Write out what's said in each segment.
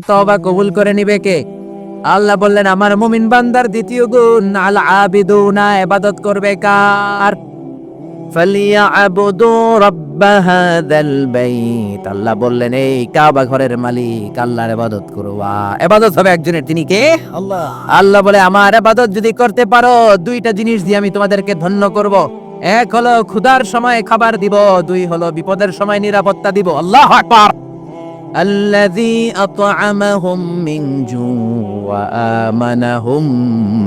তওবা কবুল করে নিবে কে? আল্লাহ বললেন আমার মুমিন বান্দার দ্বিতীয় গুণ আল আবিদুনা ইবাদত করবে কার? ফালিয়াবুদু রাব্ব হাযাল বাইত। আল্লাহ বললেন এই কাবা ঘরের মালিক আল্লাহর ইবাদত করবা। ইবাদত হবে একজনের তিনি কে? আল্লাহ। আল্লাহ বলে আমার ইবাদত যদি করতে পারো দুইটা জিনিস দিয়ে আমি তোমাদেরকে ধন্য করব। এক হলো ক্ষুধার সময় খাবার দিব দুই হলো বিপদের সময় নিরাপত্তা দিব। আল্লাহ আকবার। الذي أطعمهم من جوع وآمنهم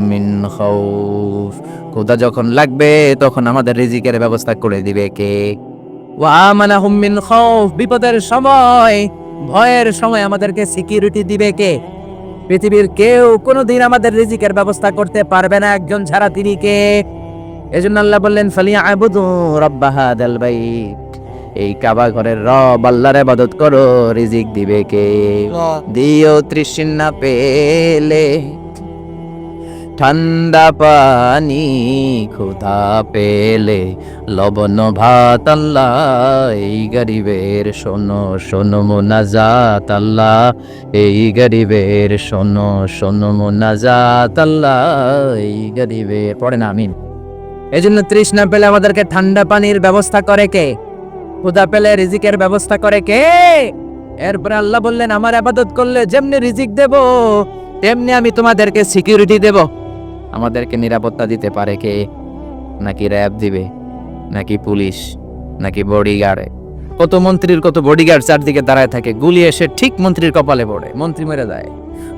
من خوف ক্ষুধা যখন লাগবে তখন আমাদের রিজিকের ব্যবস্থা করে দিবে কে ওয়ামানাহুম মিন খাউফ বিপদের সময় ভয়ের সময় আমাদেরকে সিকিউরিটি দিবে কে পৃথিবীর কেউ কোনোদিন আমাদের রিজিকের ব্যবস্থা করতে পারবে না একজন ছাড়া তিনি কে এজন্য আল্লাহ বললেন ফালিয়া আবুদু রব্বা হাদাল বাইত এই কাবা ঘরের রব আল্লাহর ইবাদত করো রিজিক দিবে কে? দিও তৃষ্ণা পেলে ঠান্ডা পানি ক্ষুধা পেলে। লবণ ভাত আল্লাহ এই গরিবের শোনো শোনো মোনাজাত আল্লাহ। এই গরিবের শোনো শোনো মোনাজাত আল্লাহ। এই গরিবের পড়ে না আমিন। এই জন্য তৃষ্ণা পেলে আমাদেরকে ঠান্ডা পানির ব্যবস্থা করে কে? ক্ষুধা পেলে রিজিকের ব্যবস্থা করে কে? এরপরে আল্লাহ বললেন, আমার আবাদত করলে যেমনি রিজিক দেব, তেমনি আমি তোমাদেরকে সিকিউরিটি দেব। আমাদেরকে নিরাপত্তা দিতে পারে কে? নাকি র্যাব দিবে? নাকি পুলিশ? নাকি বডিগার্ড কত মন্ত্রীর কত বডিগার্ড চারদিকে দাঁড়ায় থাকে, গুলি এসে ঠিক মন্ত্রীর কপালে পড়ে, মন্ত্রী মেরে দেয়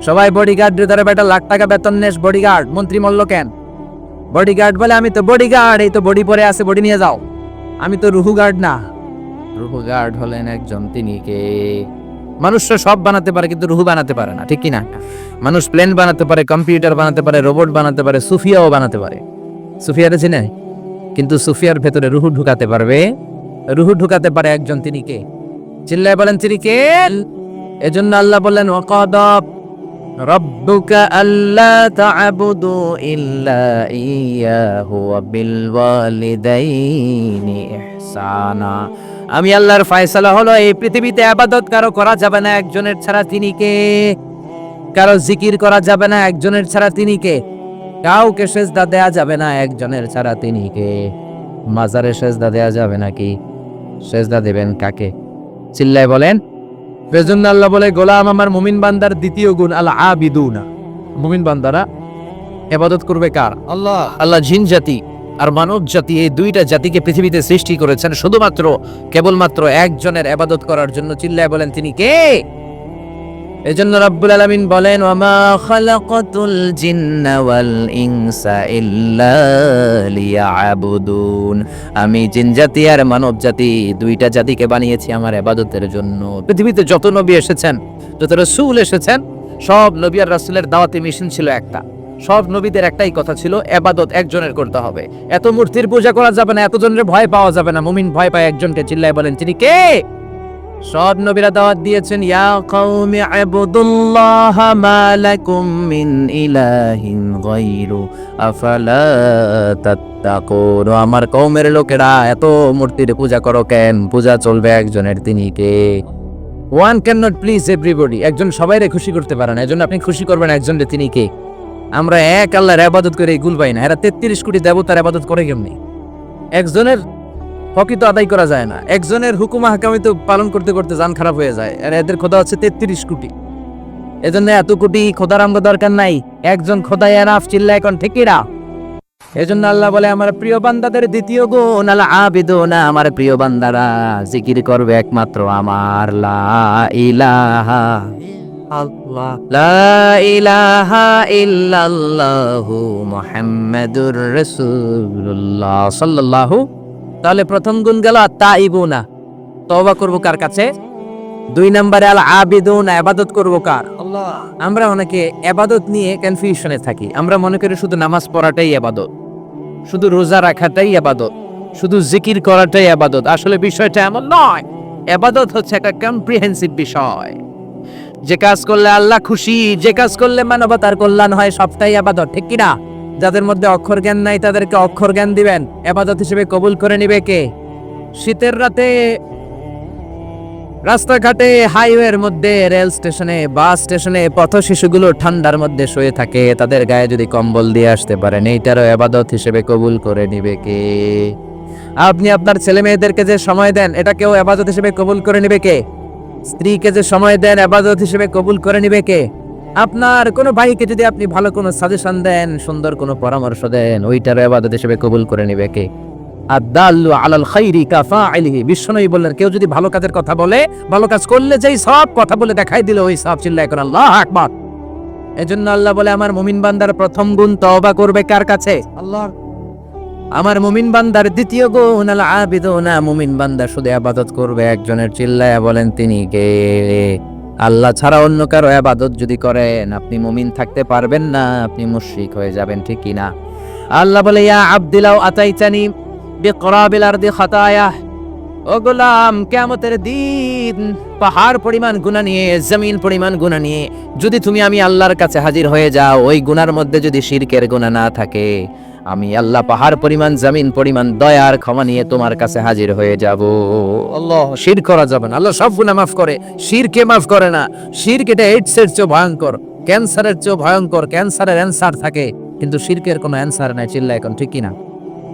সবাই বডিগার্ড ধরে বেটা, লাখ টাকা বেতন নেস বডিগার্ড মন্ত্রী মল্ল কেন? বডিগার্ড বলে, আমি তো বডিগার্ড এই তো বডি পরে আছে বডি নিয়ে যাও। আমি তো রুহু গার্ড না। রুহু হলেন একজন তিনি কে মানুষরা সব বানাতে পারে, কিন্তু রুহু বানাতে পারে না, ঠিক কি না? মানুষ প্লেন বানাতে পারে, কম্পিউটার বানাতে পারে, রোবট বানাতে পারে, সুফিয়াও বানাতে পারে। সুফিয়ারে চিনে কিন্তু সুফিয়ার ভেতরে রুহু ঢুকাতে পারবে। রুহু ঢুকাতে পারে একজন তিনি কে চিল্লায় বলেন তিনি কে এজন্য আল্লাহ বললেন ওয়াকাদাব রব্বুকা আল্লা তা'বুদু ইল্লা ইয়াহু ওয়া বিল ওয়ালিদাইনি ইহসানা। আমি আল্লাহর ফয়সালা হলো এই পৃথিবীতে আবাদত কারও করা যাবে না একজনের ছাড়া তিনি কে? কারও জিকির করা যাবে না একজনের ছাড়া তিনি কে? কাউকে সেজদা দেয়া যাবে না একজনের ছাড়া তিনি কে? মাজারে সেজদা দেয়া যাবে নাকি? সেজদা দেবেন কাকে? চিল্লায় বলেন বেজন্য আল্লাহ বলে গোলাম আমার মুমিন বান্দার দ্বিতীয় গুণ আল আবিদুনা মুমিন বান্দারা এবাদত করবে কার? আল্লাহ। আল্লাহ জিন জাতি। আর মানব জাতি এই দুইটা জাতিকে পৃথিবীতে সৃষ্টি করেছেন শুধুমাত্র, কেবলমাত্র একজনের আবাদত করার জন্য। চিল্লায় বলেন, তিনি কে? এজন্য রাব্বুল আলামিন বলেন, ওয়ামা খালাকাতুল জিন্না ওয়াল ইনসা ইল্লা লিয়াবুদুন। আমি জিন জাতি আর মানব জাতি দুইটা জাতিকে বানিয়েছি আমার ইবাদতের জন্য। পৃথিবীতে যত নবী এসেছেন, যত রাসূল এসেছেন, সব নবী আর রাসূলের দাওয়াতি মিশন ছিল একটা। সব নবীদের একটাই কথা ছিল, এবাদত একজনের করতে হবে। এত মূর্তির পূজা করা যাবে না, এতজনের ভয় পাওয়া যাবে না। মুমিন ভয় পায় একজনকে চিল্লায় বলেন, তিনি কে? সব নবীরা দাওয়াত দিয়েছেন, ইয়া কওমি ইবুদুল্লাহ মা লাকুম মিন ইলাহিন গায়রু, আফালা তাত্তাকুন আমার কওমের লোকেরা, এত মূর্তির পূজা করো কেন? পূজা চলবে একজনের, তিনি কে? One can not please everybody একজন সবাইরে খুশি করতে পারে না, এজন্য আপনি খুশি করবেন একজনকে তিনি কে? আমরা এক আল্লাহর আবাদত করে এই পাই না। এরা তেত্রিশ কোটি দেবতার আবাদত করে কেমনি? একজনের হকি তো আদায় করা যায় না। একজনের হুকুম হাকামি তো পালন করতে করতে জান খারাপ হয়ে যায়। আর এদের খোদা হচ্ছে তেত্রিশ কোটি। এজন্য এত কোটি খোদার আমগো দরকার নাই। একজন খোদাই এনাফ চিল্লা এখন ঠিকিরা। এজন্য আল্লাহ বলে, আমার প্রিয় বান্দাদের দ্বিতীয় গুণ আল্লাহ আবিদুনা, আমার প্রিয় বান্দারা, জিকির করবে একমাত্র আমার, লা ইলাহা আল্লাহ। লা ইলাহা ইল্লাল্লাহু মুহাম্মাদুর রাসূলুল্লাহ সাল্লাল্লাহু। তাহলে প্রথম গুণ গেল তাইবুনা তওবা করব কার কাছে? দুই নম্বরে আল আবিদুনা ইবাদত করব কার? আল্লাহ। আমরা অনেকে এবাদত নিয়ে কনফিউশনে থাকি। আমরা মনে করি শুধু নামাজ পড়াটাই এবাদত। শুধু রোজা রাখাটাই এবাদত। শুধু জিকির করাটাই এবাদত। আসলে বিষয়টা এমন নয়। এবাদত হচ্ছে একটা কম্প্রিহেন্সিভ বিষয়। যে কাজ করলে আল্লাহ খুশি, যে কাজ করলে মানবতার কল্যাণ হয়, সবটাই আবাদত, ঠিক কিনা? যাদের মধ্যে অক্ষর জ্ঞান নাই, তাদেরকে অক্ষর জ্ঞান দিবেন। আবাদত হিসেবে কবুল করে নিবে কে? শীতের রাতে রাস্তাঘাটে হাইওয়ের মধ্যে, রেল স্টেশনে, বাস স্টেশনে পথ শিশুগুলো ঠান্ডার মধ্যে শুয়ে থাকে। তাদের গায়ে যদি কম্বল দিয়ে আসতে পারেন, এইটারও আবাদত হিসেবে কবুল করে নিবে কে? আপনি আপনার ছেলে মেয়েদেরকে যে সময় দেন এটা কেউ আবাদত হিসেবে কবুল করে নিবে কে? স্ত্রীকে যে সময় দেন, আবাদত হিসেবে কবুল করে নিবে কে? আপনার কোনো ভাইকে যদি আপনি ভালো কোনো সাজেশন দেন, সুন্দর কোনো পরামর্শ দেন ওইটার আবাদত হিসেবে কবুল করে নিবে কে? আদাল্লু আলাল খাইরি কাফাইলিহি। বিশ্বনবী বললেন, কেউ যদি ভালো কাজের কথা বলে, ভালো কাজ করলে যেই সব কথা বলে দেখাই দিল, ওই সব চিল্লা এখন আল্লাহ এজন্য আল্লাহ বলে, আমার মুমিন বান্দার প্রথম গুণ তওবা করবে কার কাছে? আল্লাহর আমার মুমিন বান্দার দ্বিতীয় গুণ, আল আবিদুনা। মুমিন বান্দা শুধু আবাদত করবে, একজনের চিল্লায়া বলেন, তিনি কে? আল্লাহ ছাড়া অন্য কারও আবাদত যদি করেন, আপনি মুমিন থাকতে পারবেন না, আপনি মুশরিক হয়ে যাবেন, ঠিক কি না আল্লাহ বলে, ইয়া আব্দিলাও আতাইতানি বিকরাবিল আরদি খাতায়া। ও গোলাম কেমতের দিন পাহাড় পরিমাণ গুণা নিয়ে, জমিন পরিমাণ গুণা নিয়ে যদি তুমি আমি আল্লাহর কাছে হাজির হয়ে যাও, ওই গুনার মধ্যে যদি শিরকের গুণা না থাকে আমি আল্লাহ পাহাড় পরিমাণ, জমিন পরিমাণ, দয়ার ক্ষমা নিয়ে তোমার কাছে হাজির হয়ে যাব। আল্লাহ, শির করা যাবে না। আল্লাহ সব গুণা মাফ করে। শিরকে মাফ করে না। শিরক এটা এইডসের চেয়ে ভয়ঙ্কর। ক্যান্সারের চেয়ে ভয়ঙ্কর। ক্যান্সারের অ্যান্সার থাকে। কিন্তু শিরকের কোনো অ্যান্সার নাই, চিল্লা এখন, ঠিক কিনা?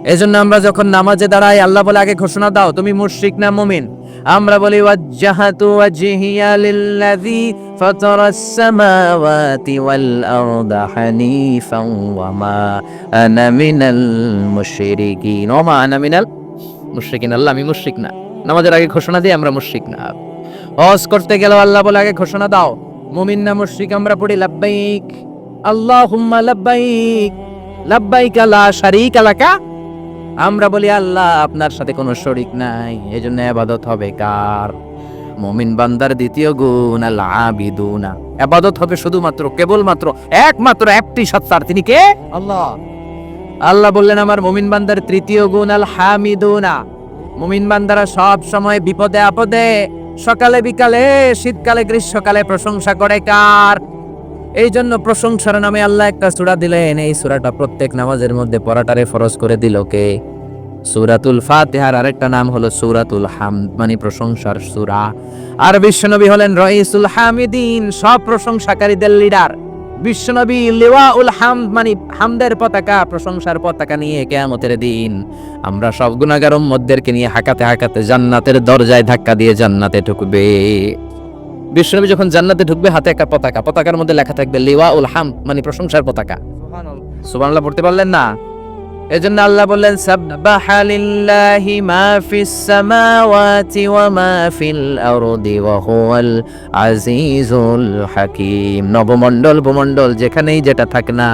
এজন্য আমরা যখন নামাজে দাঁড়াই, আল্লাহ বলে, আগে ঘোষণা দাও, তুমি মুশরিক না মুমিন? আমরা বলি, ওয়াজ্জাহাতু ওয়াজহিয়া লিল্লাযী আরদা হানিফান ওয়া মা আনা মিনাল মুশরিকিন ওয়া মা আনা মিনাল মুশরিকিন আল্লাহ, আমি মুশরিক না। নামাজের আগে ঘোষণা দিই আমরা মুশরিক না। হজ করতে গেলেও আল্লাহ বলে, আগে ঘোষণা দাও। মুমিন না মুশরিক, আমরা পড়ি, লাব্বাইক, আল্লাহুম্মা লাব্বাইক লাব্বাইক লা শারীকা লাকা। আমরা বলি, আল্লাহ আপনার সাথে কোনো শরিক নাই, এজন্য আবাদত হবে কার? মুমিন বান্দার দ্বিতীয় গুণ আল আবিদুনা। আবাদত হবে শুধুমাত্র কেবলমাত্র একমাত্র একটি সত্তার তিনি কে? আল্লাহ। আল্লাহ বললেন আমার মমিন বান্দার তৃতীয় গুণ আল হামিদুনা। মুমিন বান্দারা সব সময় বিপদে আপদে সকালে বিকালে শীতকালে গ্রীষ্মকালে প্রশংসা করে কার? এই জন্য প্রশংসার নামে আল্লাহ একটা সূরা দিলেন। এই সূরাটা প্রত্যেক নামাজের মধ্যে পড়াটারে ফরজ করে দিল কে? সূরাতুল ফাতিহার আরেকটা নাম হলো সুরাতুল হামদ মানে প্রশংসার সুরা। আর বিশ্বনবী হলেন রইসুল হামিদিন সব প্রশংসাকারীদের লিডার বিশ্বনবী লিওয়াউল হামদ মানে হামদের পতাকা প্রশংসার পতাকা নিয়ে কেয়ামতের দিন। আমরা সব গুণাগার উম্মতদেরকে নিয়ে হাঁকাতে হাঁকাতে জান্নাতের দরজায় ধাক্কা দিয়ে জান্নাতে ঢুকবে। বিশ্বনবী যখন জান্নাতে ঢুকবে হাতে একটা পতাকা। পতাকার মধ্যে লেখা থাকবে লিওয়াউল হাম মানে প্রশংসার পতাকা। সুবহানাল্লাহ পড়তে পারলেন না? এজন্য আল্লাহ বললেন সাব্বাহা লিল্লাহি মা ফিস সামাওয়াতি ওয়া মা ফিল আরদি ওয়া হুয়াল আজিজুল হাকিম। নবমণ্ডল ভূমণ্ডল যেখানেই যেটা থাক না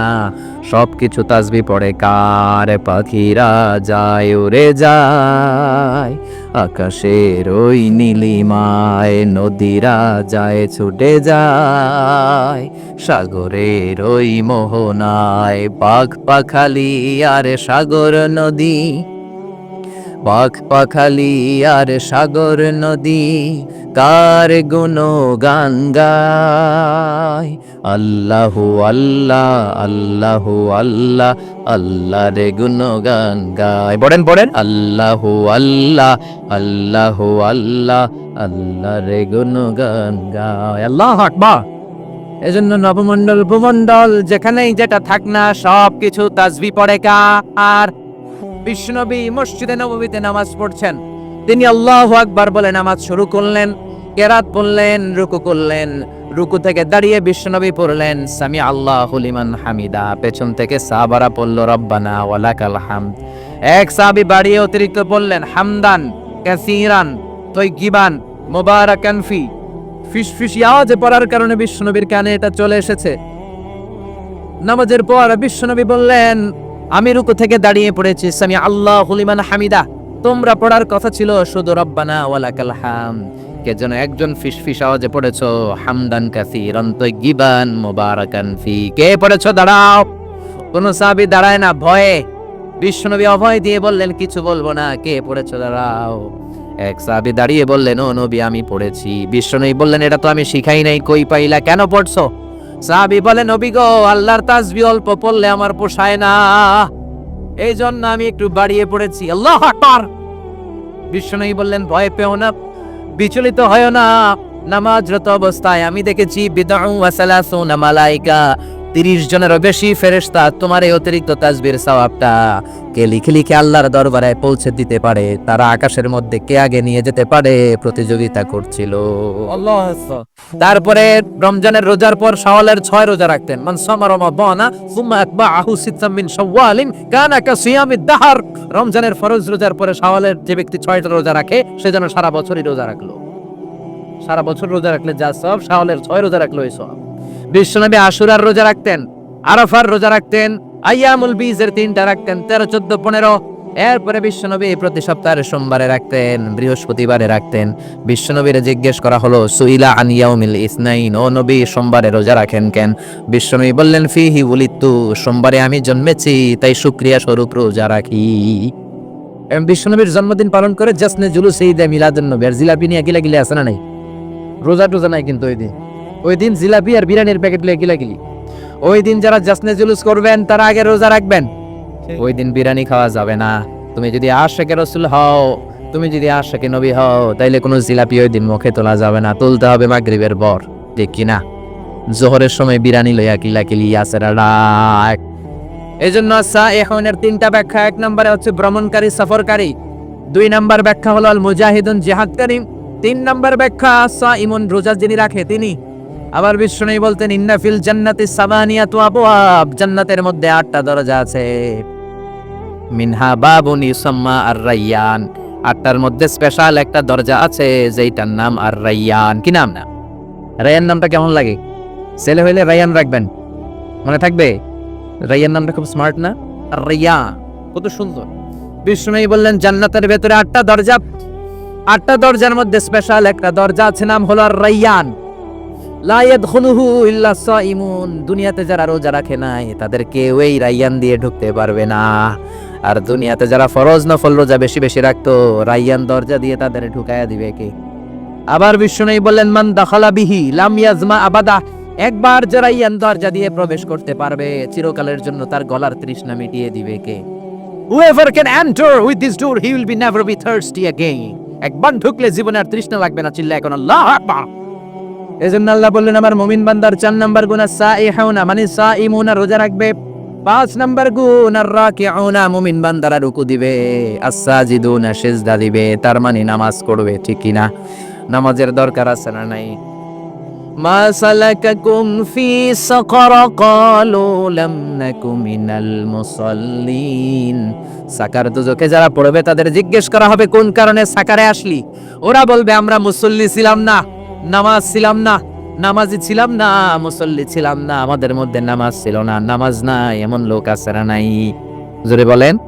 সব কিছু তাসবি পড়ে, কার পাখিরা যায় ওরে যায়? আকাশের ওই নীলিমায় নদীরা যায় ছুটে যায়। সাগরের ওই মোহনায় বাঘ পাখালি আর সাগর নদী বাঘ পাখালি আর সাগর নদী, কার গুণ গান গায়? আল্লাহ আল্লাহ আল্লাহ আল্লাহ আল্লাহ রে গুণ গান গায়। পড়েন পড়েন। আল্লাহ আল্লাহ আল্লাহ আল্লাহ আল্লাহ রে গুণ গান গায়। আল্লাহ আকবার। এজন্য নবমণ্ডল, ভূমণ্ডল, যেখানেই যেটা থাক না সব কিছু তাজবি পড়ে কা। আর বিষ্ণবী মসজিদে নবমীতে নামাজ পড়ছেন। তিনি আল্লাহ আকবার বলে নামাজ শুরু করলেন, কেরাত পড়লেন, রুকু করলেন, রুকু থেকে দাঁড়িয়ে বিশ্বনবী পড়লেন সামি আল্লাহ লিমান হামিদা, পেছন থেকে সাহাবারা পড়ল, রব্বানা ওয়ালাকাল হামদ। এক সাহাবী বাড়িয়ে অতিরিক্ত বললেন হামদান, কাসিরান তৈগিবান মোবারাকান ফি। ফিসফিসি আওয়াজে পড়ার কারণে বিশ্বনবীর কানে এটা চলে এসেছে। নামাজের পর বিশ্বনবী বললেন আমি রুকু থেকে দাঁড়িয়ে পড়েছি। সামি, আল্লাহ হুলিমান হামিদা। তোমরা পড়ার কথা ছিল, শুধু রব্বানা ওয়ালাকাল হাম। কে যেন একজন ফিসফিস আওয়াজে পড়েছো, হামদান কাসিরান তৈগিবান মোবারাকান ফি। কে পড়েছো? দাঁড়াও। কোন সাহাবী দাঁড়ায় না, ভয়ে। বিশ্বনবী অভয় দিয়ে বললেন, কিছু বলব না, কে পড়েছো? দাঁড়াও। এক সাহাবী দাঁড়িয়ে বললেন, ও নবী, আমি পড়েছি। বিশ্বনবী বললেন, এটা তো আমি শিখাই নাই, কই পাইলা? কেন পড়ছো? সাহাবী বলেন, নবী গো, আল্লাহর তাজবি অল্প, পড়লে আমার পোষায় না। এই জন্য আমি একটু বাড়িয়ে পড়েছি। আল্লাহ আকবার। বিশ্বনবী বললেন, ভয় পেও না, বিচলিত হয় না। নামাজরত অবস্থায় আমি দেখেছি বিদাউ ওয়াসালাসুনা মালাইকা। তিরিশ জনেরও বেশি ফেরেশতা তোমার এই অতিরিক্ত তাজবির সওয়াবটা কে লিখে লিখে আল্লাহর দরবারে পৌঁছে দিতে পারে তারা আকাশের মধ্যে কে আগে নিয়ে যেতে পারে প্রতিযোগিতা করছিল। তারপরে রমজানের রোজার পর শাওয়ালের ছয় রোজা রাখতেন। মান সামা রমাদানা সুম্মা আতবাআহু সিত্তাম মিন শাওয়ালিন কানা কাসিয়ামিদ দাহর। রমজানের ফরজ রোজার পরে শাওয়ালের যে ব্যক্তি ছয়টা রোজা রাখে সে যেন সারা বছরই রোজা রাখল। সারা বছর রোজা রাখলে যা সব শাওয়ালের ছয় রোজা রাখল এই সব বিশ্বনবী আশুরার রোজা রাখতেন, আরাফার রোজা রাখতেন আইয়ামুল বীজের তিনটা রাখতেন, তেরো, চোদ্দ, পনেরো। এরপরে বিশ্বনবী প্রতি সপ্তাহের সোমবারে রাখতেন, বৃহস্পতিবারে রাখতেন। বিশ্বনবীর জিজ্ঞেস করা হলো, সুইলা আনিয়াউমিল ইসনাইন, ও নবী সোমবারে রোজা রাখেন কেন? বিশ্বনবী বললেন, ফিহি উলিত্তু, সোমবারে আমি জন্মেছি, তাই শুক্রিয়া স্বরূপ রোজা রাখি। বিশ্বনবীর জন্মদিন পালন করে জাসনে জুলুস ঈদে মিলাদুন নবী, আর জিলাপি নিয়ে গিলা গিলে আছে না নাই? রোজা টোজা নাই কিন্তু ওই দিন। ওই দিন জিলাপি আর বিরিয়ানির প্যাকেট লিয়ে গিলা গিলি। ওই দিন যারা জাসনে জুলুস করবেন তারা আগে রোজা রাখবেন। ওই দিন বিরিয়ানি খাওয়া যাবে না। তুমি যদি আশেকে রসুল হও তুমি যদি আশেকে নবী হও তাইলে কোনো জিলাপি ওই দিন মুখে তোলা যাবে না। তুলতে হবে মাগরিবের বর ঠিক কি না জোহরের সময় বিরিয়ানি লইয়া কিলা কিলি আসেরা ডাক এই জন্য এখনের তিনটা ব্যাখ্যা এক নম্বরে হচ্ছে ভ্রমণকারী সফরকারী। দুই নম্বর ব্যাখ্যা হলো আল মুজাহিদুন জিহাদকারী তিন নম্বর ব্যাখ্যা সা ইমন রোজা যিনি রাখে তিনি আবার বিষ্ণু বলতেন ইন্নাফিল জান্নাতি সাবানিয়া সামানিয়াতু আবওয়াব জান্নাতের মধ্যে আটটা দরজা আছে। মিনহা বাবুন ইউসাম্মা আর রাইয়ান আটটার মধ্যে স্পেশাল একটা দরজা আছে, যেইটার নাম আর রাইয়ান কি নাম না? রায়ান নামটা কেমন লাগে? ছেলে হইলে রায়ান রাখবেন। মনে থাকবে? রাইয়ান নামটা খুব স্মার্ট না? আর রাইয়ান কত সুন্দর। বিষ্ণু বললেন, জান্নাতের ভেতরে আটটা দরজা আটটা দরজার মধ্যে স্পেশাল একটা দরজা আছে, নাম হলো আর রাইয়ান দুনিয়াতে যারা রোজা রাখে নাই তাদের কেউ এই রাইয়ান দিয়ে ঢুকতে পারবে না। আর দুনিয়াতে যারা ফরজ নফল রোজা বেশি বেশি রাখতো রাইয়ান দরজা দিয়ে তাদের ঢুকায়া দিবে কে? আবার বিষ্ণু বললেন মান দাখালা বিহি লাম ইয়াজমা আবাদা। একবার যারা রাইয়ান দরজা দিয়ে প্রবেশ করতে পারবে চিরকালের জন্য তার গলার তৃষ্ণা মিটিয়ে দিবে কে? Whoever can enter with this door, he will be never be thirsty again. একবার ঢুকলে জীবনে আর তৃষ্ণা লাগবে না চিল্লা এখন আল্লাহ আকবার। এজন্য আল্লাহ বললেন, আমার মুমিন বান্দার চার নাম্বার গুণ সাইহাউনা মানে সা সাইমুনা রোজা রাখবে। পাঁচ নাম্বার গুণ আর রাকিউনা, মুমিন বান্দারা রুকু দিবে। আসাজিদুনা সিজদা দিবে, তার মানে নামাজ পড়বে, ঠিক কি না? নামাজের দরকার আছে না নাই? মা সালাকাকুম ফি সাকার ক্বালু লাম নাকু মিনাল মুসাল্লিন। সাকার দুজকে যারা পড়বে, তাদের জিজ্ঞেস করা হবে, কোন কারণে সাকারে আসলি? ওরা বলবে, আমরা মুসল্লি ছিলাম না। নামাজ ছিলাম না, নামাজি ছিলাম না, মুসল্লি ছিলাম না, আমাদের মধ্যে নামাজ ছিল না, নামাজ নাই, এমন লোক আছে না নাই। জোরে বলেন,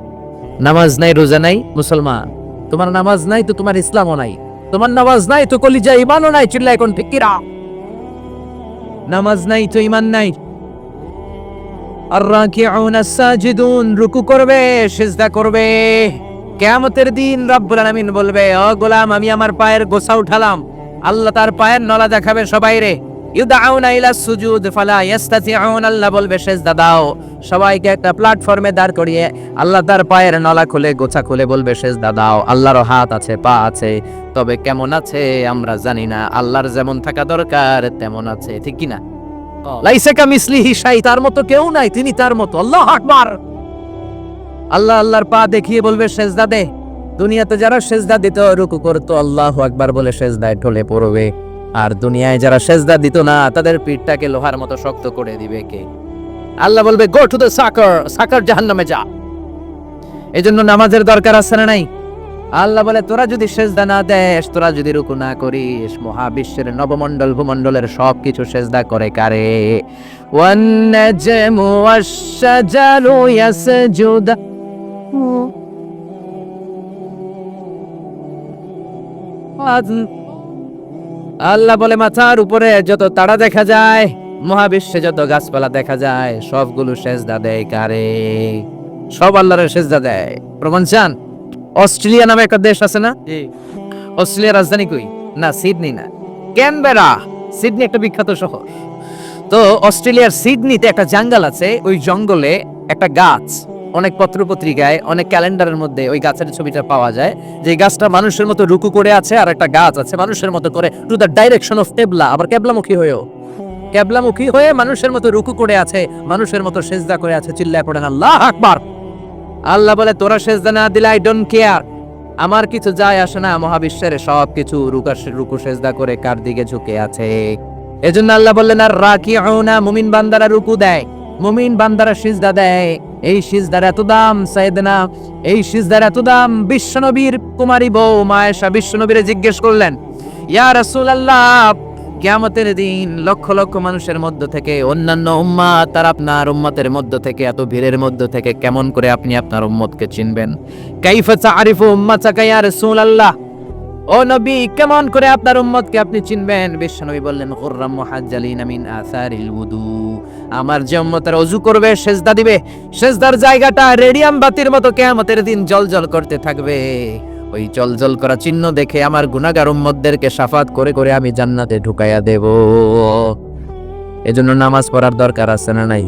নামাজ নাই, রোজা নাই, মুসলমান। তোমার নামাজ নাই তো তোমার ইসলামও নাই। তোমার নামাজ নাই তো কলিজা ইমানও নাই চিল্লা এখন ফিকিরা। নামাজ নাই তো ইমান নাই। আর রাকিউন সাজিদুন, রুকু করবে, সিজদা করবে। কিয়ামতের দিন রব্বুল আলামিন বলবে, ও গোলাম, আমি আমার পায়ের গোসা উঠালাম। আল্লাহ তার পায়ের নলা দেখাবে সবাই রে। ইউদাউনা ইলা সুজুদ ফালা ইয়াস্তাতিউন আল্লাহ বলবে সেজদা দাও। সবাইকে একটা প্ল্যাটফর্মে দাঁড় করিয়ে আল্লাহ তার পায়ের নলা খুলে গোছা খুলে বলবে সেজদা দাও। আল্লাহর হাত আছে পা আছে তবে কেমন আছে আমরা জানি না। আল্লাহর যেমন থাকা দরকার তেমন আছে ঠিক কি না? লাইসা মিসলিহি শাই তার মতো কেউ নাই তিনি তার মতো। আল্লাহ আকবার। আল্লাহ আল্লাহর পা দেখিয়ে বলবে সেজদা দে। দুনিয়াতে যারা সেজদা দিত, রুকু করতো, আল্লাহ আকবার বলে সেজদায় ঢলে পড়বে। আর দুনিয়ায় যারা সেজদা দিত না, তাদের পিঠটাকে লোহার মতো শক্ত করে দিবে কে? আল্লাহ বলবে গো টু দ্য সাকার সাকার জাহান্নামে যা। এই জন্য নামাজের দরকার আছে না নাই? আল্লাহ বলে, তোরা যদি সেজদা না দেস, তোরা যদি রুকু না করিস, মহাবিশ্বের নবমণ্ডল, ভূমণ্ডলের সব কিছু সেজদা করে কারে? ওয়ান্নাজমু ওয়াশ-শাজারু আল্লাহ বলে মাথার উপরে যত তারা দেখা যায় মহাবিশ্বে যত গাছপালা দেখা যায় সবগুলো সেজদা দেয় কারে? সব আল্লাহরের সেজদা দেয়। প্রমাণ চান? অস্ট্রেলিয়া নামে একটা দেশ আছে না? অস্ট্রেলিয়ার রাজধানী কই? না সিডনি না। ক্যানবেরা সিডনি একটা বিখ্যাত শহর। তো অস্ট্রেলিয়ার সিডনিতে একটা জঙ্গল আছে ওই জঙ্গলে একটা গাছ। অনেক পত্র পত্রিকায় অনেক ক্যালেন্ডারের মধ্যে ওই গাছের ছবিটা পাওয়া যায়, যে গাছটা মানুষের মতো রুকু করে আছে আর একটা গাছ আছে মানুষের মতো করে টু দ্য ডাইরেকশন অফ কেবলা আবার কেবলামুখী হয়েও। কেবলামুখী হয়ে মানুষের মতো রুকু করে আছে, মানুষের মতো সেজদা করে আছে, চিল্লায় পড়েন, আল্লাহ আকবার! আল্লাহ বলে, তোরা সেজদা না দিলে আই ডোন্ট কেয়ার আমার কিছু যায় আসে না, মহাবিশ্বের সব কিছু রুকা সেজদা করে কার দিকে ঝুঁকে আছে? এজন্য আল্লাহ বললেন, আর রাকি না মুমিন বান্দারা রুকু দেয়। মুমিন বান্দারা সিজদা দেয়। এই সিজদার এত দাম, সাইয়েদনা, এই সিজদার এত দাম, বিশ্বনবীর কুমারী বউ মায়েশা বিশ্বনবীরে জিজ্ঞেস করলেন, ইয়া রাসূলুল্লাহ, কিয়ামতের দিন লক্ষ লক্ষ মানুষের মধ্য থেকে, অন্যান্য উম্মাত তার আপনার উম্মতের মধ্য থেকে, এত ভিড়ের মধ্য থেকে কেমন করে আপনি আপনার উম্মতকে চিনবেন? কাইফা তারিফু উম্মাতাকা ইয়া রাসূলুল্লাহ ও নবী, কেমন করে আপনার উম্মতকে আপনি চিনবেন? বিশ্বনবী বললেন গুররাম মুহাজ্জালিন মিন আসারিল উদু। আমার যে উম্মতের অজু করবে, সেজদা দিবে। সেজদার জায়গাটা রেডিয়াম বাতির মতো কিয়ামতের দিন জলজল করতে থাকবে। ওই জলজল করা চিহ্ন দেখে আমার গুনাহগার উম্মতদেরকে সাফাত করে করে আমি জান্নাতে ঢুকাইয়া দেব। এজন্য নামাজ পড়ার দরকার আছে না নাই?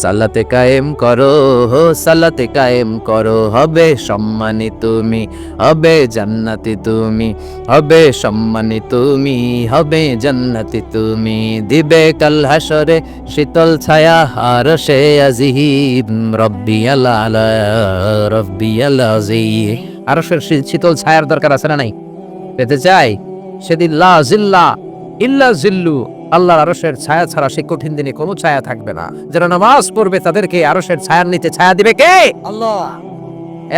সাল্লাতে কায়েম করো হো সাল্লাতে কায়েম করো। হবে সম্মানী তুমি, হবে জান্নাতি তুমি, হবে সম্মানী তুমি, হবে জান্নাতি তুমি। দিবে কাল হাসরে শীতল ছায়া, আর সে আজিব, রব্বি আলা রব্বি আর সে শীতল ছায়ার দরকার আছে না নাই? পেতে চাই? সেদিন লা জিল্লা, ইল্লা জিল্লু। আল্লাহর আরশের ছায়া ছাড়া সেই কঠিন দিনে কোনো ছায়া থাকবে না। যারা নামাজ পড়বে তাদেরকে আরশের ছায়ার নিচে ছায়া দিবে কে? আল্লাহ।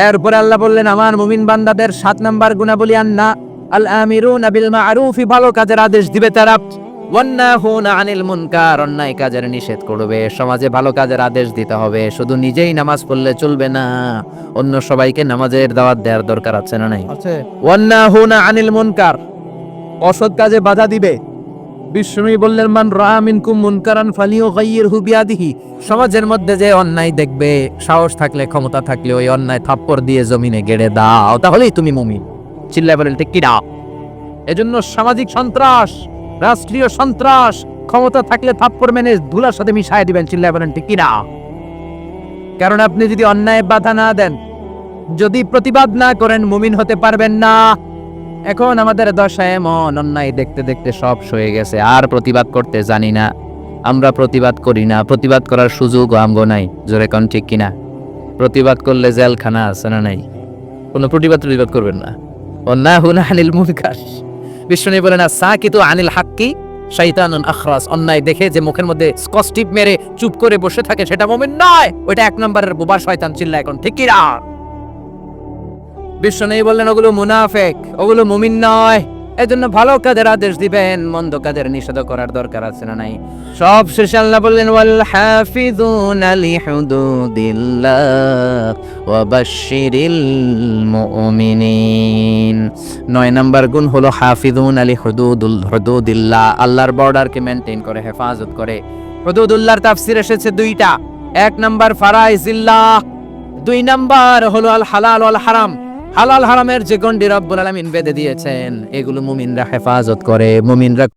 এরপরে আল্লাহ বললেন আমার মুমিন বান্দাদের সাত নাম্বার গুণাবলী আন্না আল আমিরুন বিল মারুফি ভালো কাজের আদেশ দিবে তারা। আনিল মুনকার অন্যায় কাজের নিষেধ করবে। সমাজে ভালো কাজের আদেশ দিতে হবে। শুধু নিজেই নামাজ পড়লে চলবে না। অন্য সবাইকে নামাজের দাওয়াত দেওয়ার দরকার আছে না নাই? আনিল মুনকার অসৎ কাজে বাধা দিবে। বিষ্ণুই বললেন, মান রা মিনকুম মুনকারান ফালিও গাইয়িরহু বিয়াদিহি। সমাজের মধ্যে যে অন্যায় দেখবে, সাহস থাকলে, ক্ষমতা থাকলে, ওই অন্যায় থাপ্পড় দিয়ে জমিনে গেড়ে দাও, তাহলেই তুমি মুমিন। চিল্লায় বলেন, ঠিক কি দাও এজন্য সামাজিক সন্ত্রাস, রাষ্ট্রীয় সন্ত্রাস, ক্ষমতা থাকলে থাপ্পড় মেনে ধুলার সাথে মিশায় দিবেন, চিল্লায় বলেন, ঠিক কি না কারণ আপনি যদি অন্যায় বাধা না দেন, যদি প্রতিবাদ না করেন, মুমিন হতে পারবেন না। এখন আমাদের দশা এমন অন্যায় দেখতে দেখতে সব সয়ে গেছে, আর প্রতিবাদ করতে জানি না। আমরা প্রতিবাদ করি না, প্রতিবাদ করার সুযোগ আমগো নাই, জোরে কন ঠিক কিনা? প্রতিবাদ করলে জেলখানা আছে না নাই? কোনো প্রতিবাদ প্রতিবাদ করবেন না। অন্যায় হুনা আনিল মুনকার। বিষ্ণু বলে না সা কিন্তু আনিল হাক্কি শৈতানুন আখরাস। অন্যায় দেখে যে মুখের মধ্যে স্কস্টিপ মেরে চুপ করে বসে থাকে, সেটা মোমেন নয়। ওইটা এক নম্বরের বোবা শয়তান চিল্লা এখন ঠিক কিনা? বিশ্ব নেই বললেন, ওগুলো মুনাফেক, ওগুলো মুমিন নয়। এজন্য ভালো কাজের আদেশ দিবেন? মন্দ কাজের নিষেধ করার দরকার আছে না নাই? সব শেষে আল্লাহ বললেন ওয়াল হাফিজুনা লিহুদুদিল্লাহ ওয়া বাশশিরিল মুমিনিন। নয় নাম্বার গুণ হলো, হাফিজুন আলী হুদুদুল হুদুদিল্লাহ। আল্লাহর বর্ডারকে মেনটেন করে, হেফাজত করে। হুদুদুল্লাহর তাফসির এসেছে দুইটা। এক নাম্বার ফারাইজিল্লাহ, দুই নাম্বার হলো আল হালাল ওয়াল হারাম হালাল হারামের যে গন্ডি রব্বুল আলমিন বেঁধে দিয়েছেন এগুলো মুমিনরা হেফাজত করে। মুমিনরা